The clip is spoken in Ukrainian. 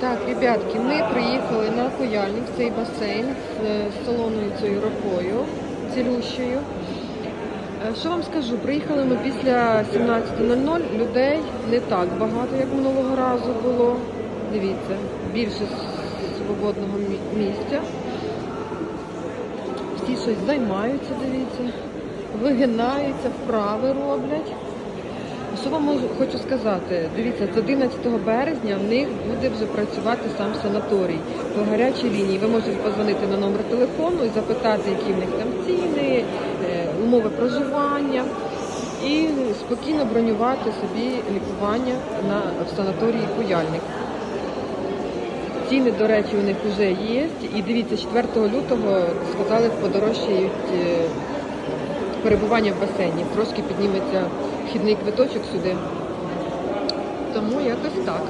Так, ребятки, ми приїхали на Куяльник, цей басейн з е, солоною цією рокою, цілющою. Е, Що вам скажу? Приїхали ми після 17.00, людей не так багато, як минулого разу було. Дивіться, більше свободного місця. Всі щось займаються, дивіться, вигинаються, вправи роблять. Що вам хочу сказати? Дивіться, з 11 березня в них буде вже працювати сам санаторій по гарячій лінії. Ви можете позвонити на номер телефону і запитати, які в них там ціни, е, умови проживання, і спокійно бронювати собі лікування на в санаторії Куяльник. Ціни, до речі, у них вже є. І дивіться, 4 лютого сказали, подорожчають е, перебування в басейні. Трошки підніметься вхідний квиточок сюди. Тому якось так.